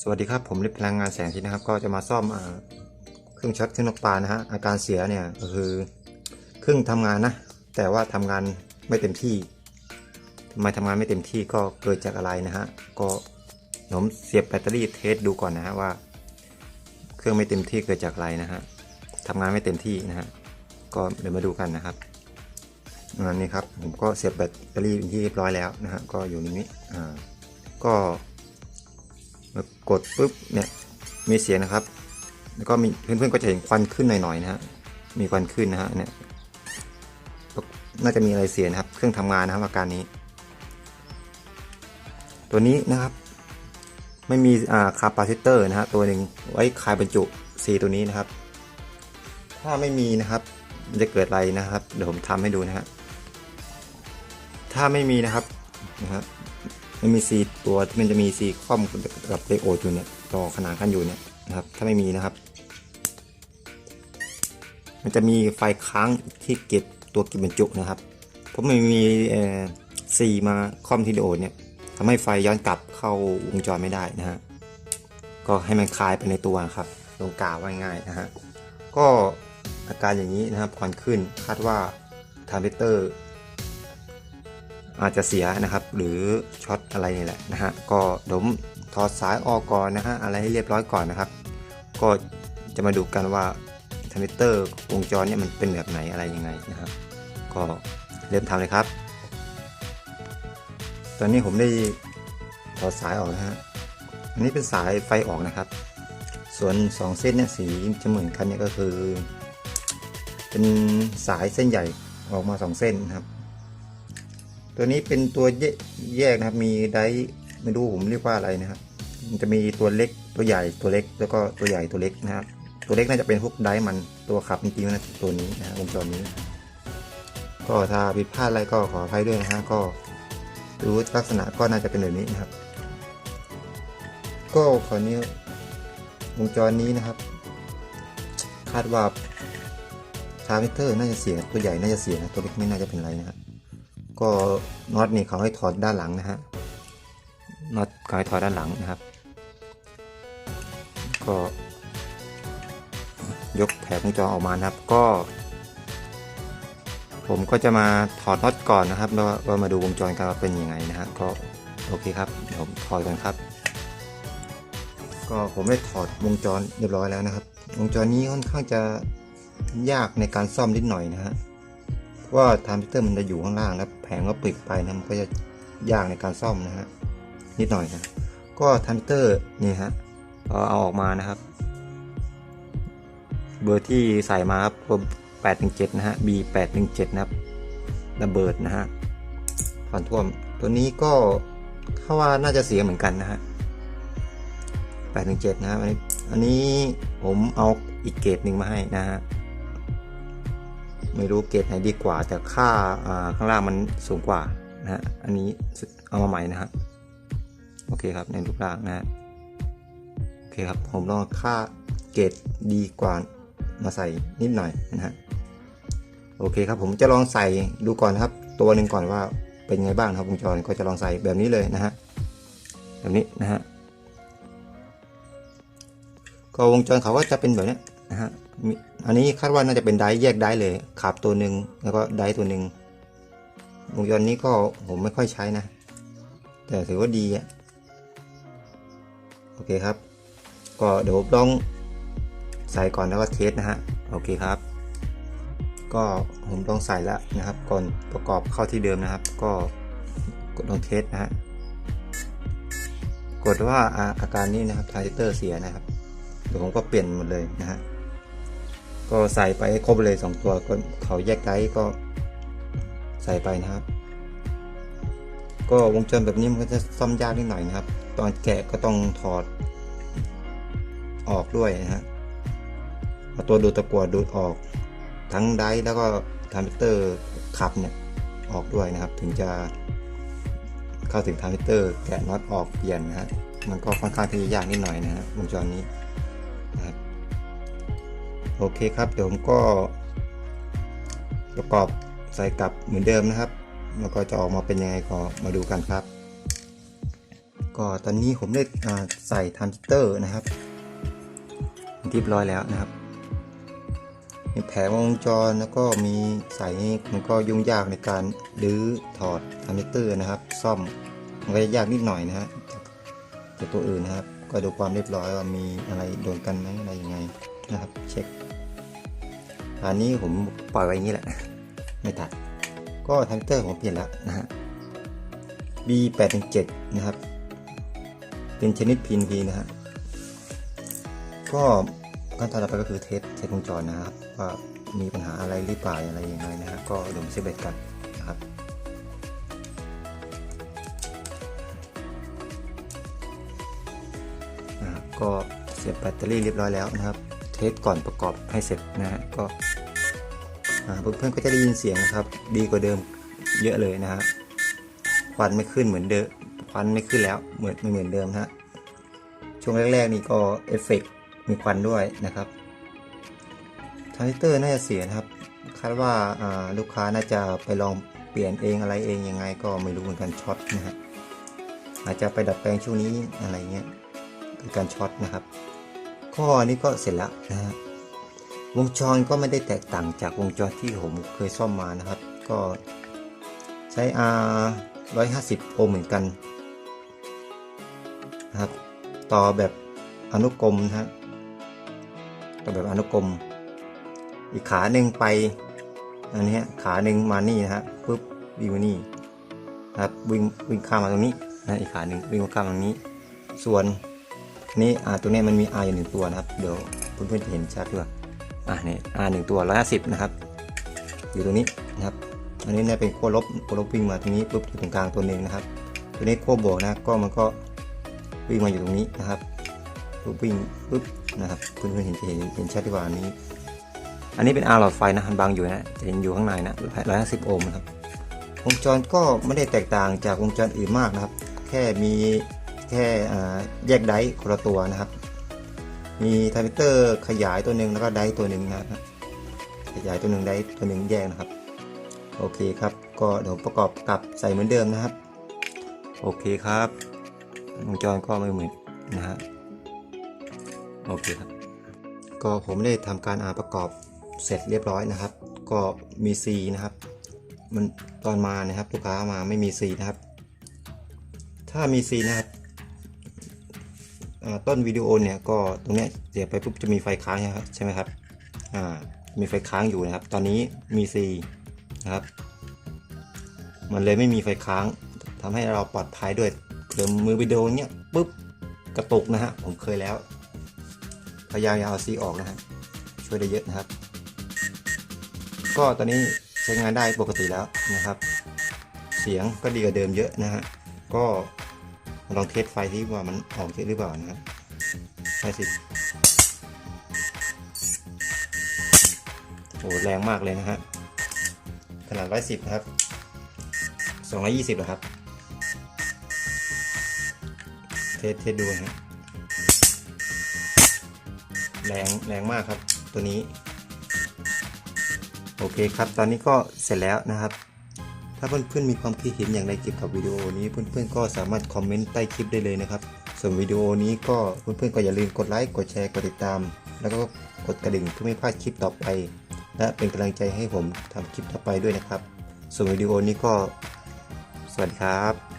สวัสดีครับผมลิพลังงานแสงอาทิตย์นะครับ ก็จะมาซ่อมเครื่องช็อตเครื่องนกปลานะฮะอาการเสียเนี่ยก็คือเครื่องทำงานนะ แต่ว่าทำงานไม่เต็มที่ทำไมทำงานไม่เต็มที่ก็เกิดจากอะไรนะฮะก็ผมเสียบแบตเตอรี่เทสดูก่อนนะฮะว่า เครื่องไม่เต็มที่เกิดจากอะไรนะฮะทำงานไม่เต็มที่นะฮะก็เดี๋ยวมาดูกันนะครับอันนี้ครับผมก็เสียบแบตเตอรี่เป็นที่เรียบร้อยแล้วนะฮะก็อยู่ในนี้อ่าก็ กดปุ๊บเนี่ยมีเสียงนะครับ แล้วก็มีเพื่อนๆก็จะเห็นควันขึ้นหน่อยๆนะฮะมีควันขึ้นนะฮะเนี่ยน่าจะมีอะไรเสียนะครับ เครื่องทำงานนะครับอาการนี้ ตัวนี้นะครับ ไม่มีอ่าคาปาซิเตอร์นะฮะตัวหนึ่งไว้คายบรรจุสีตัวนี้นะครับ ถ้าไม่มีนะครับมันจะเกิดอะไรนะครับ เดี๋ยวผมทำให้ดูนะฮะถ้าไม่มีนะครับนะครับ มันมีซีตัวที่มันจะมีซีคอมกับเลโออยู่เนี่ยต่อขนานกันอยู่เนี่ยนะครับ ถ้าไม่มีนะครับ มันจะมีไฟค้างที่เก็บตัวเก็บบรรจุนะครับผมไม่มีซีมาคอมที่เลโอเนี่ยทำให้ไฟย้อนกลับเข้าวงจรไม่ได้นะฮะก็ให้มันคลายไปในตัวครับลงกาว่าง่ายนะฮะก็อาการอย่างนี้นะครับควันขึ้นคาดว่าทาร์บิเตอร์ อาจจะเสียนะครับ หรือช็อตอะไรนี่แหละนะฮะก็ดมถอดสายออกก่อนนะฮะอะไรให้เรียบร้อยก่อนนะครับ ก็จะมาดูกันว่าทมิเตอร์วงจรเนี่ยมันเป็นแบบไหนอะไรยังไงนะครับ ก็เริ่มทำเลยครับ ตอนนี้ผมได้ถอดสายออกนะฮะอันนี้เป็นสายไฟออกนะครับ ส่วน 2 เส้นเนี่ยสีจะเหมือนกันเนี่ยก็คือ เป็นสายเส้นใหญ่ออกมา 2 เส้นนะครับ ตัวนี้เป็นตัวแยกนะครับ มีไดไม่รู้ผมเรียกว่าอะไรนะครับ มันจะมีตัวเล็กตัวใหญ่ตัวเล็ก แล้วก็ตัวใหญ่ตัวเล็กนะครับ ตัวเล็กน่าจะเป็นพวกไดมันตัวขับจริงๆนะตัวนี้นะวงจรนี้ ก็ถ้าผิดพลาดอะไรก็ขออภัยด้วยนะฮะก็ดูลักษณะก็น่าจะเป็นแบบนี้นะครับ ก็คราวนี้วงจรนี้นะครับ คาดว่าทาร์มิเตอร์น่าจะเสียตัวใหญ่น่าจะเสียนะตัวเล็กไม่น่าจะเป็นไรนะครับ ก็น็อตนี่เขาให้ถอดด้านหลังนะฮะน็อตเขาให้ถอดด้านหลังนะครับ ก็ยกแผงวงจรออกมานะครับ ก็ ผมก็จะมาถอดน็อตก่อนนะครับแล้วว่ามาดูวงจรกันว่าเป็นยังไงนะฮะก็โอเคครับเดี๋ยวผมถอดกันครับ ก็ผมได้ถอดวงจรเรียบร้อยแล้วนะครับ วงจรนี้ค่อนข้างจะยากในการซ่อมนิดหน่อยนะฮะ ว่าทาร์มิเตอร์มันจะอยู่ข้างล่างแล้วแผงก็ปิดไปนะมันก็จะยากในการซ่อมนะฮะนิดหน่อยนะก็ทาร์มิเตอร์นี่ฮะเอาเอาออกมานะครับ เบอร์ที่ใส่มาครับเบอร์817นะฮะ B 817นะครับระเบิดนะฮะฟันท่วมตัวนี้ก็เข้าว่าน่าจะเสียเหมือนกันนะฮะ817นะฮะอันนี้อันนี้ผมเอาอีกเกรดหนึ่งมาให้นะฮะ ไม่รู้เกรดไหนดีกว่า แต่ค่าข้างล่างมันสูงกว่านะฮะอันนี้เอามาใหม่นะฮะโอเคครับในรูปร่างนะฮะโอเคครับผมลองค่าเกรดดีกว่ามาใส่นิดหน่อยนะฮะโอเคครับผมจะลองใส่ดูก่อนครับ ตัวหนึ่งก่อนว่าเป็นไงบ้างครับวงจรก็จะลองใส่แบบนี้เลยนะฮะแบบนี้นะฮะก็วงจรเขาก็จะเป็นแบบนี้นะฮะ อันนี้คาดว่าน่าจะเป็นไดแยกไดเลยขับตัวหนึ่งแล้วก็ไดตัวหนึ่งวงจรนี้ก็ผมไม่ค่อยใช้นะ แต่ถือว่าดีอะโอเคครับ ก็เดี๋ยวลองใส่ก่อนแล้วก็เทสนะฮะโอเคครับ ก็ผมลองใส่แล้วนะครับ ก่อนประกอบเข้าที่เดิมนะครับ ก็กดลองเทสนะฮะกดว่าอาการนี้นะครับทาร์เตอร์เสียนะครับเดี๋ยวผมก็เปลี่ยนหมดเลยนะฮะ ก็ใส่ไปครบเลย2ตัวก็เขาแยกไดก็ใส่ไปนะครับ ก็วงจรแบบนี้มันก็จะซ่อมยากนิดหน่อยนะครับ ตอนแกะก็ต้องถอดออกด้วยนะฮะเอาตัวดูดตะกั่วดูดออก ทั้งไดแล้วก็ทาร์มิเตอร์ขับเนี่ยออกด้วยนะครับ ถึงจะเข้าถึงทาร์มิเตอร์แกะน็อตออกเปลี่ยนนะฮะมันก็ค่อนข้างที่จะยากนิดหน่อยนะฮะวงจรนี้นะครับ โอเคครับ เดี๋ยวผมก็ประกอบใส่กลับเหมือนเดิมนะครับ แล้วก็จะออกมาเป็นยังไงก็มาดูกันครับ ก็ตอนนี้ผมได้ใส่ทรานซิสเตอร์นะครับเรียบร้อยแล้วนะครับ มีแผงวงจรแล้วก็มีสายนี้มันก็ยุ่งยากในการรื้อถอดทรานซิสเตอร์นะครับ ซ่อมมันก็จะยากนิดหน่อยนะฮะจากตัวอื่นนะครับ ก็ดูความเรียบร้อยว่ามีอะไรโดนกันไหมอะไรยังไงนะครับ เช็ค อันนี้ผมปล่อยไว้อย่างนี้แหละ ไม่ตัด ก็ทรานเตอร์ผมเปลี่ยนแล้วนะฮะ B817 นะครับ เป็นชนิด PNP นะฮะ ก็ขั้นตอนต่อไปก็คือเทสเทสวงจรนะครับ ว่ามีปัญหาอะไรหรือเปล่าอะไรยังไงนะฮะก็เดี๋ยวมเซฟเบตกันนะครับก็เสียบแบตเตอรี่เรียบร้อยแล้วนะครับ เทสก่อนประกอบให้เสร็จนะฮะก็ เพื่อนๆก็จะได้ยินเสียงนะครับ ดีกว่าเดิมเยอะเลยนะฮะควันไม่ขึ้นเหมือนเดิมควันไม่ขึ้นแล้วเหมือนไม่เหมือนเดิมนะฮะช่วงแรกๆนี่ก็เอฟเฟกต์มีควันด้วยนะครับทรานซิสเตอร์น่าจะเสียนะครับคาดว่าอ่าลูกค้าน่าจะไปลองเปลี่ยนเองอะไรเองยังไงก็ไม่รู้เหมือนกันช็อตนะฮะอาจจะไปดัดแปลงช่วงนี้อะไรเงี้ยคือการช็อตนะครับข้อนี้ก็เสร็จแล้วนะฮะ วงจรก็ไม่ได้แตกต่างจากวงจรที่ผมเคยซ่อมมานะครับ ก็ใช้ R 150โอห์มเหมือนกันนะครับ ต่อแบบอนุกรมนะฮะต่อแบบอนุกรม อีกขาหนึ่งไปอันนี้ขาหนึ่งมานี่นะฮะปุ๊บวิ่งมานี่นะครับวิ่งวิ่งข้ามมาตรงนี้นะอีกขาหนึ่งวิ่งมาข้ามมาตรงนี้ ส่วนนี้อ่าตัวนี้มันมี R อยู่หนึ่งตัวนะครับ เดี๋ยวเพื่อนๆจะเห็นชัดด้วย อ่าเนี่อ่าหนึ่งตัวร้อยห้าสิบนะครับ อยู่ตรงนี้นะครับ อันนี้เนี่ยเป็นขั้วลบขั้วลบวิ่งมาตรงนี้ปุ๊บอยู่ตรงกลางตัวหนึ่งนะครับ ตัวนี้ขั้วบวกนะก็มันก็วิ่งมาอยู่ตรงนี้นะครับปุ๊บวิ่งปุ๊บนะครับเพื่อนๆเห็นเห็นเห็นชัดดีกว่าอันนี้ อันนี้เป็นอาร์หลอดไฟนะมันบางอยู่นะจะเห็นอยู่ข้างในนะร้อยห้าสิบโอห์มนะครับวงจรก็ไม่ได้แตกต่างจากวงจรอื่นมากนะครับ แค่มีแค่แยกไดร์คนละตัวนะครับ มีทรานซิสเตอร์ขยายตัวหนึ่งแล้วก็ไดร์ตัวหนึ่งนะครับขยายตัวหนึ่งไดร์ตัวหนึ่งแยกนะครับ โอเคครับ ก็เดี๋ยวประกอบกลับใส่เหมือนเดิมนะครับ โอเคครับวงจรก็ไม่เหมือนนะฮะโอเคครับ ก็ผมได้ทำการอาประกอบเสร็จเรียบร้อยนะครับ ก็มี C นะครับ มันตอนมานะครับลูกค้ามาไม่มี C นะครับ ถ้ามี C นะครับ ต้นวิดีโอเนี่ยก็ตรงนี้เสียบไปปุ๊บจะมีไฟค้างใช่ไหมครับมีไฟค้างอยู่นะครับ ตอนนี้มี C นะครับ มันเลยไม่มีไฟค้างทำให้เราปลอดภัยด้วยเผื่อมือวิดีโอเนี้ยปุ๊บกระตุกนะฮะผมเคยแล้วพยายามอย่าเอา C ออกนะฮะช่วยได้เยอะนะครับ ก็ตอนนี้ใช้งานได้ปกติแล้วนะครับ เสียงก็ดีกว่าเดิมเยอะนะฮะก็ ลองเทสไฟที่ว่ามันออกเยอะหรือเปล่านะครับใช่สิโอ้แรงมากเลยนะฮะขนาดร้อยสิบนะครับสองร้อยี่สิบครับ เทสเทสดูนะแรงแรงมากครับตัวนี้ โอเคครับ ตอนนี้ก็เสร็จแล้วนะครับ ถ้าเพื่อนๆมีความคิดเห็นอย่างไรเกี่ยวกับวิดีโอนี้เพื่อนๆก็สามารถคอมเมนต์ใต้คลิปได้เลยนะครับ ส่วนวิดีโอนี้ก็เพื่อนๆก็อย่าลืมกดไลค์กดแชร์กดติดตาม แล้วก็กดกระดิ่งเพื่อไม่พลาดคลิปต่อไป และเป็นกำลังใจให้ผมทำคลิปต่อไปด้วยนะครับ ส่วนวิดีโอนี้ก็สวัสดีครับ